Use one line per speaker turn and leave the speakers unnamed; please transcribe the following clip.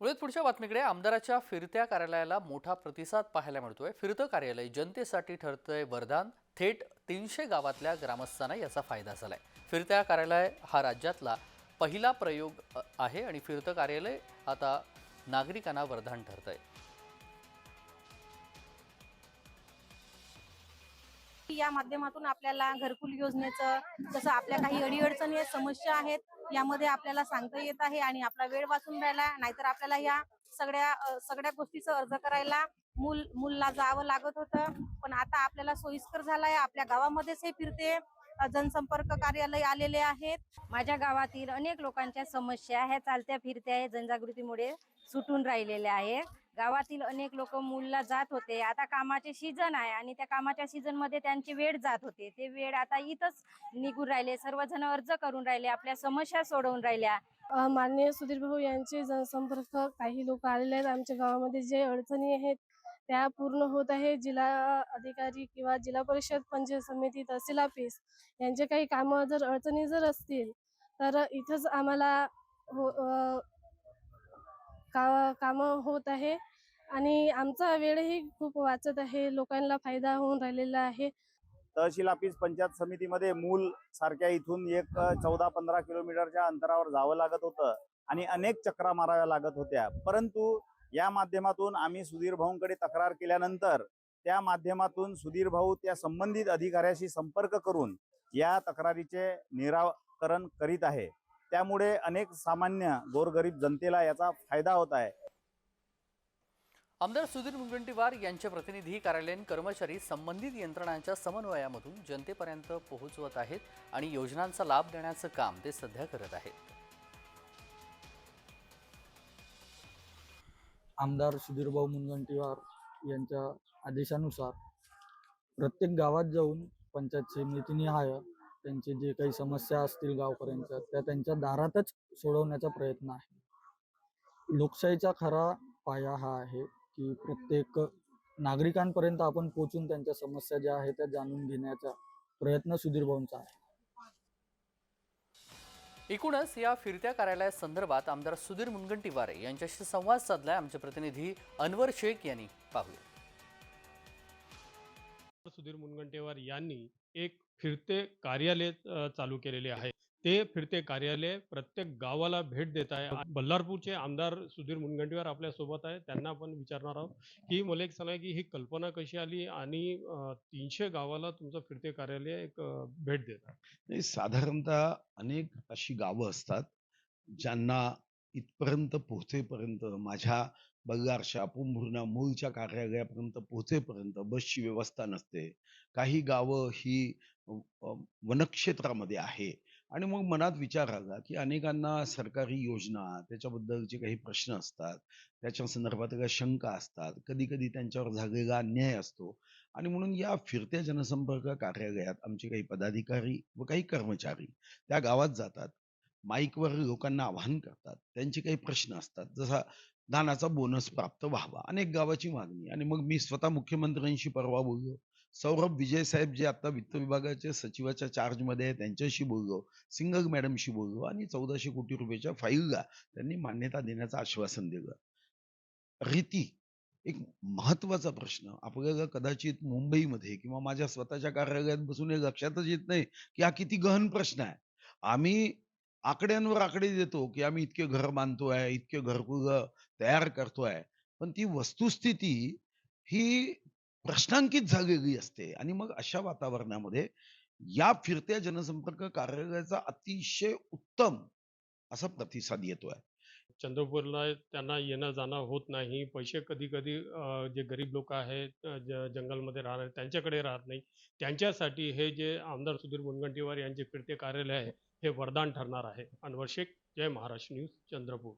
वळूयात पुढच्या बातमीकडे आमदाराच्या फिरत्या कार्यालयाला मोठा प्रतिसाद पाहायला मिळतोय. फिरतं कार्यालय जनतेसाठी ठरतंय वरदान. थेट तीनशे गावातल्या ग्रामस्थांना याचा फायदा झालाय. फिरत्या कार्यालय हा राज्यातला पहिला प्रयोग आहे आणि फिरतं कार्यालय आता नागरिकांना वरदान ठरतंय.
या माध्यमातून आपल्याला घरकुल योजनेचं जसं आपल्या काही अडीअडचणी समस्या आहेत यामध्ये आपल्याला सांगता येत आहे आणि आपला वेळ वाचून राहिला नाहीतर आपल्याला या सगळ्या सगळ्या गोष्टीचं अर्ज करायला मूल मुलला जावं लागत होतं. पण आता आपल्याला सोयीस्कर झालाय आपल्या गावामध्येच हे फिरते जनसंपर्क कार्यालय आलेले आहेत.
माझ्या गावातील अनेक लोकांच्या समस्या ह्या चालत्या फिरत्या जनजागृतीमुळे सुटून राहिलेल्या आहेत. गावातील अनेक लोक मूलला जात होते. आता कामाचे सीझन आहे आणि त्या कामाच्या सीझनमध्ये त्यांची वेळ जात होते. ते वेळ आता इथंच निघून राहिले. सर्वजण अर्ज करून राहिले. आपल्या समस्या सोडवून राहिल्या.
माननीय सुधीर भाऊ यांचे जनसंपर्क काही लोक आलेले आहेत. आमच्या गावामध्ये जे अडचणी आहेत त्या पूर्ण होत आहे. जिल्हा अधिकारी किंवा जिल्हा परिषद पंचायत समिती तहसील ऑफिस यांचे काही कामं जर अडचणी जर असतील तर इथंच आम्हाला हो का कामं होत आहे. आणि आमचा वेळही खूप वाचत आहे. लोकांना फायदा होऊन राहिलेला आहे.
तहसील ऑफिस पंचायत समितीमध्ये मूल सारख्या इथून एक चौदा पंधरा किलोमीटरच्या अंतरावर जावं लागत होतं आणि अनेक चक्रा माराव्या लागत होत्या. परंतु या माध्यमातून आम्ही सुधीर भाऊंकडे तक्रार केल्यानंतर त्या माध्यमातून सुधीर भाऊ त्या संबंधित अधिकाऱ्याशी संपर्क करून या तक्रारीचे निराकरण करीत आहे. त्यामुळे अनेक सामान्य गोरगरीब जनतेला याचा फायदा होत आहे.
आमदार सुधीर मुनगंटीवार यांचे प्रतिनिधी कार्यालयीन कर्मचारी संबंधित यंत्रणांच्या समन्वयामधून जनतेपर्यंत पोहोचवत आहेत आणि योजनांचा लाभ देण्याचं काम ते सध्या करत आहेत.
आमदार सुधीरभाऊ मुनगंटीवार यांच्या आदेशानुसार प्रत्येक गावात जाऊन पंचायत समितीनिहाय त्यांचे जे काही समस्या असतील गावकऱ्यांच्या त्या त्यांच्या दारातच सोडवण्याचा प्रयत्न आहे. लोकशाहीचा खरा पाया हा आहे की प्रत्येक नागरिकांपर्यंत आपण पोचून त्यांच्या समस्या ज्या आहेत त्या जाणून घेण्याचा प्रयत्न सुधीरभाऊंचा आहे.
एकूणच या फिरत्या कार्यालयासंदर्भात आमदार सुधीर मुनगंटीवार यांच्याशी संवाद साधलाय. आमचे प्रतिनिधी अनवर शेख यांनी पाहूया.
सुधीर मुनगंटीवार यांनी एक फिरते कार्यालय चालू केलेले आहे. ते फिरते कार्यालय प्रत्येक गावाला भेट देत आहे. बल्लारपूरचे आमदार सुधीर मुनगंटीवार आपल्यासोबत आहे त्यांना आपण विचारणार आहोत की मला एक सांगा की ही कल्पना कशी आली आणि तीनशे गावाला तुमचं फिरते कार्यालय एक भेट देत
साधारणतः अनेक अशी गावं असतात ज्यांना इथपर्यंत पोहोचेपर्यंत माझ्या बल्लारशा पुंभुर्णा मूळच्या कार्यालयापर्यंत पोहोचेपर्यंत बसची व्यवस्था नसते. काही गावं ही वनक्षेत्रामध्ये आहे. आणि मग मनात विचार आला की अनेकांना सरकारी योजना त्याच्याबद्दलचे काही प्रश्न असतात. त्याच्या संदर्भात काही शंका असतात. कधी कधी त्यांच्यावर झालेला अन्याय असतो. आणि म्हणून या फिरत्या जनसंपर्क कार्यालयात आमचे काही पदाधिकारी व काही कर्मचारी त्या गावात जातात. माईकवर लोकांना आवाहन करतात. त्यांचे काही प्रश्न असतात. जसा दानाचा बोनस प्राप्त व्हावा अनेक गावाची मागणी. आणि मग मी स्वतः मुख्यमंत्र्यांशी परवा बोललो. सौरभ विजय साहेब जे आता वित्त विभागाचे सचिवाच्या चार्जमध्ये आहे त्यांच्याशी बोललो. सिंगल मॅडमशी बोललो आणि चौदाशे कोटी रुपयाच्या फाईलला त्यांनी मान्यता देण्याचं आश्वासन दिलं. रीती एक महत्त्वाचा प्रश्न. आपल्याला कदाचित मुंबईमध्ये किंवा माझ्या स्वतःच्या कार्यालयात बसून हे लक्षातच येत नाही की हा किती गहन प्रश्न आहे. आम्ही आकड्यांवर आकडे देतो की आम्ही इतके घर बांधतोय इतके घरकुल तयार करतोय. पण ती वस्तुस्थिती ही प्रश्नांकित झालेली असते. आणि मग अशा वातावरणामध्ये या फिरत्या जनसंपर्क कार्यालयाचा अतिशय उत्तम असा प्रतिसाद येतोय.
चंद्रपूरला त्यांना येणं जाणं होत नाही. पैसे कधी कधी जे गरीब लोक आहेत ज- जंगलमध्ये राहणार त्यांच्याकडे राहत नाही. त्यांच्यासाठी हे जे आमदार सुधीर मुनगंटीवार यांचे फिरते कार्यालय आहे हे वरदान ठरणार आहे. अनवर शेख जय महाराष्ट्र न्यूज चंद्रपूर.